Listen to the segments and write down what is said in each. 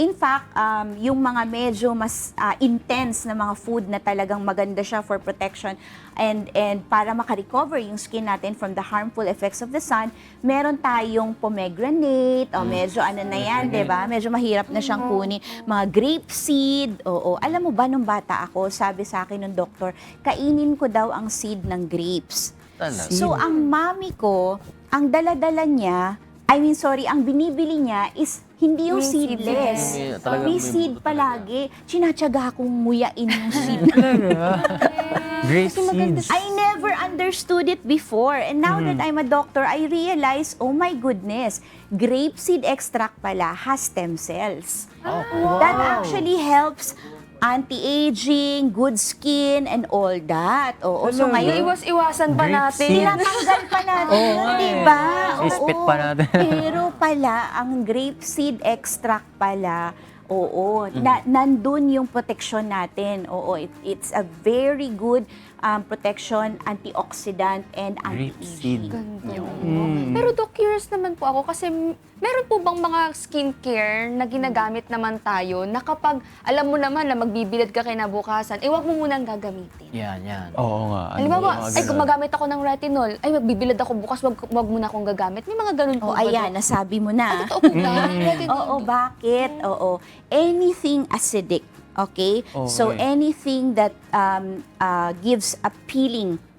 In fact, um, yung mga medyo mas ah, intense na mga food na talagang maganda siya for protection and and para makarecover yung skin natin from the harmful effects of the sun, meron tayong pomegranate, o medyo ano na yan, 'di ba? Medyo mahirap na siyang kunin. Mga grape seed, oo. Alam mo ba nung bata ako, sabi sa akin ng doktor, kainin ko daw ang seed ng grapes. Talaga. So, ang mami ko, ang daladala niya, I mean, sorry, ang binibili niya is hindi yung seedless. May- talagang May may seed buto talaga. palagi. Sinatsaga akong nguyain yung seed. Grape Kasi maganda seeds. I never understood it before. And now that I'm a doctor, I realize, oh my goodness, grape seed extract pala has stem cells. Oh, That actually helps anti-aging, good skin, and all that. Oo, so ngayon, Iwas-iwasan pa natin. seed. Tinatanggal pa natin Oo yun, di eh. ba? Ispit Oo. pa natin. Pero pala, ang grape seed extract pala, oo, na, nandun yung protection natin. Oo, it- it's a very good um, protection, antioxidant, and Grape seed. anti-aging. Mm. Pero Doc, curious naman po ako kasi meron po bang mga skincare na ginagamit naman tayo na kapag alam mo naman na magbibilad ka kinabukasan, eh wag mo munang gagamitin. Yan, yan. Oo nga. ano mga ay ganun? gumagamit ako ng retinol, ay magbibilad ako bukas, wag, wag mo na akong gagamit. May mga ganun Oh, po ba, ayan, Doc? nasabi mo na. Totoo po ba? Retinol. Oo, bakit? Oo. Anything acidic, okay? So Okay. anything that um, uh, gives a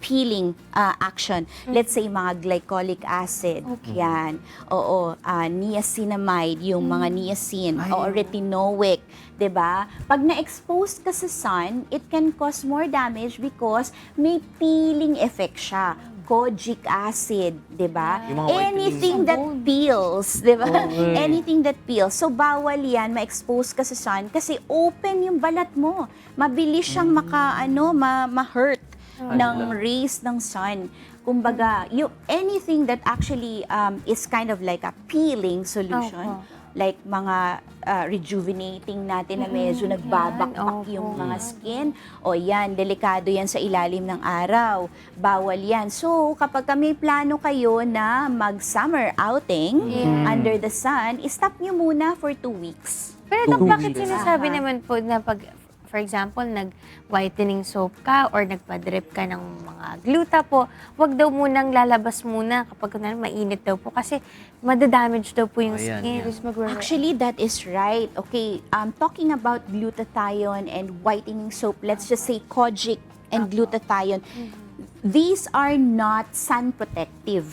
peeling uh, action. Let's say mga glycolic acid. Yan. Oo, uh, niacinamide, yung mga niacin, o retinoic, 'di ba? Pag na-expose ka sa sun, it can cause more damage because may peeling effect siya. Kojic acid, 'di ba? Yung mga whitening Anything that peels, 'di ba? Okay. Anything that peels. So bawal 'yan ma-expose ka sa sun kasi open yung balat mo. Mabilis siyang maka ano, ma- ma-hurt ng rays ng sun. Kumbaga, you anything that actually um, is kind of like a peeling solution, Opo. like mga uh, rejuvenating natin na medyo nagbabakbak opo. yung mga skin. O yan, delikado yan sa ilalim ng araw. Bawal yan. So, kapag may plano kayo na mag-summer outing Yeah. under the sun, stop nyo muna for two weeks. Pero Doc, Two bakit weeks. sinasabi Aha. naman po na pag, for example, nag-whitening soap ka or nagpa-drip ka ng mga gluta po, wag daw munang lalabas muna kapag kunwari mainit daw po kasi madadamage daw po yung Oh, yan, skin. yan. Actually, that is right. Okay, um, talking about glutathione and whitening soap, let's just say kojic and glutathione, these are not sun protective.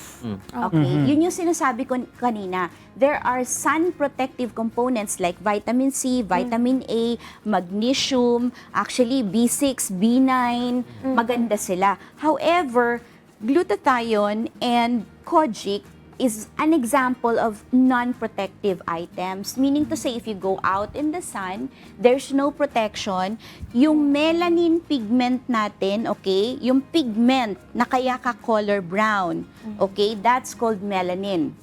Okay, yun yung sinasabi ko kanina. There are sun protective components like vitamin C, vitamin A, magnesium, actually B6, B9, maganda sila. However, glutathione and kojic is an example of non-protective items. Meaning to say, if you go out in the sun, there's no protection. Yung melanin pigment natin, okay, yung pigment na kaya ka color brown, okay, that's called melanin.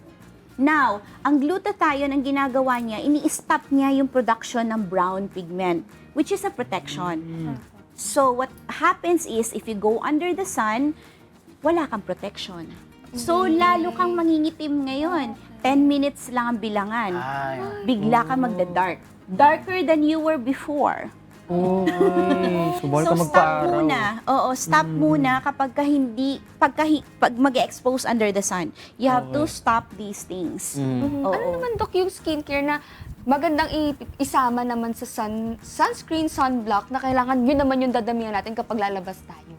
Now, ang glutathione, ang ginagawa niya, ini-stop niya yung production ng brown pigment, which is a protection. So, what happens is, if you go under the sun, wala kang protection. So, lalo kang mangingitim ngayon. 10 minutes lang ang bilangan. Ay, Bigla ka magda-dark. Darker than you were before. Uy, so bawal so, ka stop magpa-araw. muna. Oo, stop muna kapag ka hindi, pagka, hi- pag mag-expose under the sun. You have to stop these things. Oo. Ano naman, Doc, yung skincare na magandang i- isama naman sa sun, sunscreen, sunblock na kailangan yun naman yung dadamihan natin kapag lalabas tayo?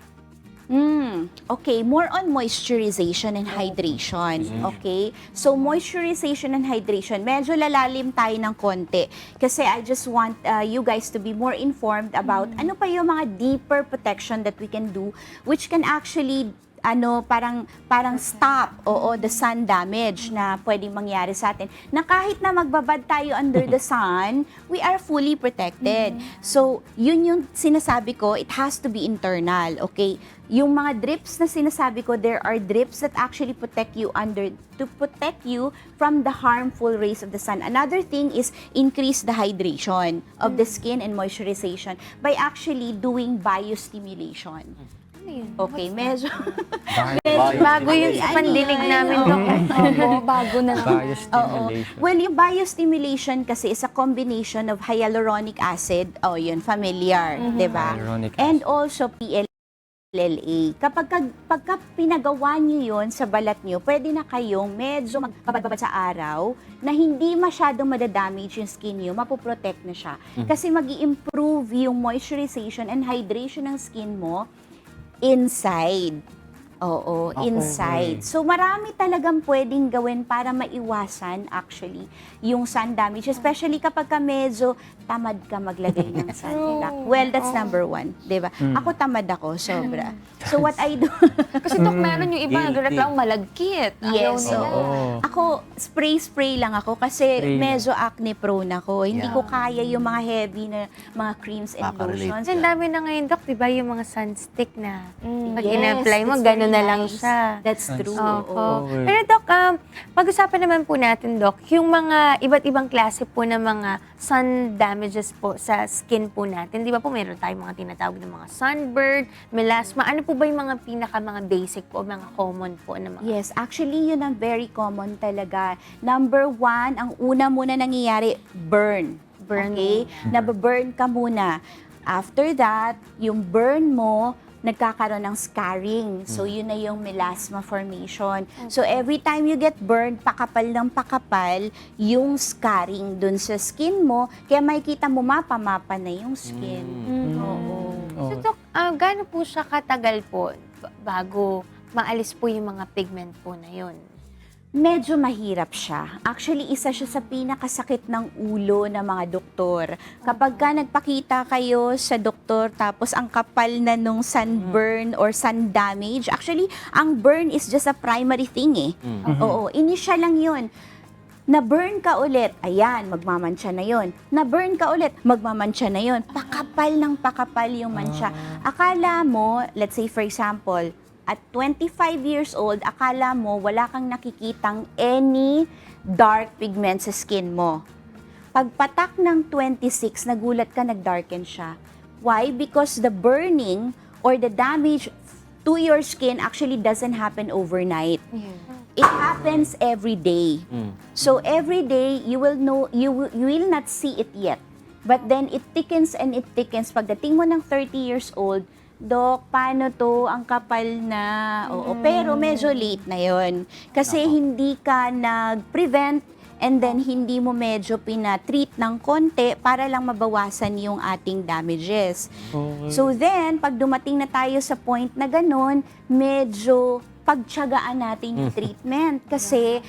Mm, okay, more on moisturization and hydration. Okay? So, moisturization and hydration, medyo lalalim tayo ng konti. Kasi I just want uh, you guys to be more informed about ano pa yung mga deeper protection that we can do which can actually ano parang parang stop oo the sun damage na pwedeng mangyari sa atin. Na kahit na magbabad tayo under the sun we are fully protected. So yun yung sinasabi ko it has to be internal okay? Yung mga drips na sinasabi ko there are drips that actually protect you under to protect you from the harmful rays of the sun. Another thing is increase the hydration of the skin and moisturization by actually doing biostimulation Ano yun? Okay, medyo... Bias, Bago yun sa pandinig namin, Dok. Opo, bago na. bias Oo. stimulation. Well, yung biostimulation kasi is a combination of hyaluronic acid, oh yun, familiar, di ba? Hyaluronic And also PLLA. Kapag pagka pinagawa niyo yun sa balat niyo, pwede na kayong medyo magbabad sa araw na hindi masyadong madadamage yung skin niyo, mapoprotect na siya. Kasi mag improve yung moisturization and hydration ng skin mo inside. Oo, Okay. inside. So marami talagang pwedeng gawin para maiwasan actually yung sun damage, especially kapag ka medyo tamad ka maglagay ng sunblock. Well, that's number one, di ba? Ako tamad ako, sobra. So what I do, Kasi Dok, meron yung iba nagreklamo malagkit. Yes. Oo. ako spray-spray lang ako kasi Spray medyo acne prone ako. Hindi Yeah. ko kaya yung mga heavy na mga creams and lotions. Ang dami na ngayon, Dok, di ba yung mga sunstick na Mm. pag Yes, ina-apply mo, gano'n very na lang siya. That's true. Opo. oo. Okay. Pero Dok, um, pag-usapan naman po natin, Dok, yung mga iba't ibang klase po ng mga sun damages po sa skin po natin. Di ba po meron tayong mga tinatawag ng mga sunburn, melasma. Ano po ba yung mga pinaka mga basic po, mga common po na mga... Yes, actually yun ang very common talaga. Number one, ang una muna nangyayari, burn. Burn. Okay? Nababurn ka muna. After that, yung burn mo, nagkakaroon ng scarring. So, yun na yung melasma formation. So, every time you get burned, pakapal ng pakapal, yung scarring dun sa skin mo, kaya makikita mo mapa-mapa na yung skin. Mm. Oo. So, Dok, ah, gaano po siya katagal po ba- bago maalis po yung mga pigment po na yun? Medyo mahirap siya. Actually, isa siya sa pinakasakit ng ulo ng mga doktor. Kapag ka nagpakita kayo sa doktor tapos ang kapal na nung sunburn or sun damage, actually, ang burn is just a primary thing eh. Oo, initial lang yun. Na-burn ka ulit, ayan, magmamansya na yon. Na-burn ka ulit, magmamansya na yon. Pakapal ng pakapal yung mansya. Akala mo, let's say for example, at 25 years old, akala mo wala kang nakikitang any dark pigment sa skin mo. Pagpatak ng 26, nagulat ka, nagdarken siya. Why? Because the burning or the damage to your skin actually doesn't happen overnight. It happens every day. So every day you will know you will, you will not see it yet. But then it thickens and it thickens. Pagdating mo ng 30 years old, Dok, paano to? Ang kapal na. Oo, pero medyo late na yon Kasi hindi ka nag-prevent and then hindi mo medyo pinatreat ng konti para lang mabawasan yung ating damages. Okay. So then, pag dumating na tayo sa point na ganun, medyo pagtsagaan natin yung treatment. Kasi,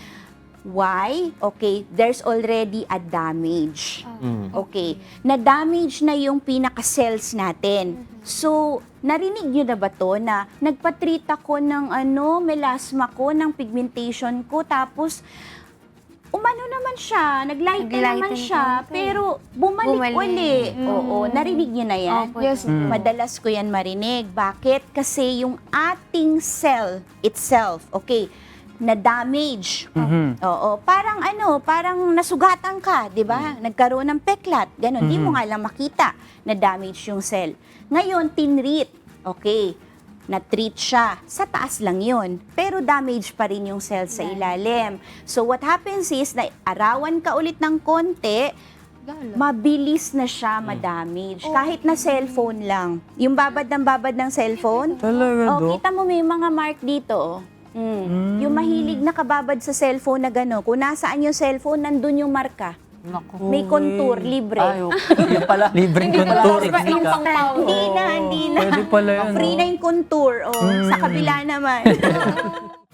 why? Okay, there's already a damage. Mm. Okay, na-damage na yung pinaka-cells natin. So, narinig nyo na ba to na nagpa-treat ako ng ano, melasma ko, ng pigmentation ko, tapos umano naman siya, naglighten Naglighten naman siya, konti. pero bumalik, Bumalik. uli. Oo, narinig nyo na yan? Opo, Yes. Mm. Madalas ko yan marinig. Bakit? Kasi yung ating cell itself, okay, na-damage. Mhm. Oo, parang ano, parang nasugatan ka, 'di ba? Nagkaroon ng peklat, ganun. Di mo Mhm. nga lang makita na damage yung cell. Ngayon, tinreat. Okay, na-treat siya. Sa taas lang yun. Pero damage pa rin yung cell sa ilalim. So what happens is, na arawan ka ulit ng konti, mabilis na siya ma-damage. Kahit na cellphone lang. Yung babad ng babad ng cellphone, Talaga, Oh, Dok? kita mo may mga mark dito. oh. Mm. Yung mahilig na kababad sa cellphone na gano'n. Kung nasaan yung cellphone, nandun yung marka. Naku. May contour, libre. Ay, okay. Yun pala. Libreng Hindi pala contour. iba yung pang Hindi na, hindi na. Pwede pala yan. Free oh. na yung contour. Oh, Sa Mm. kabila naman.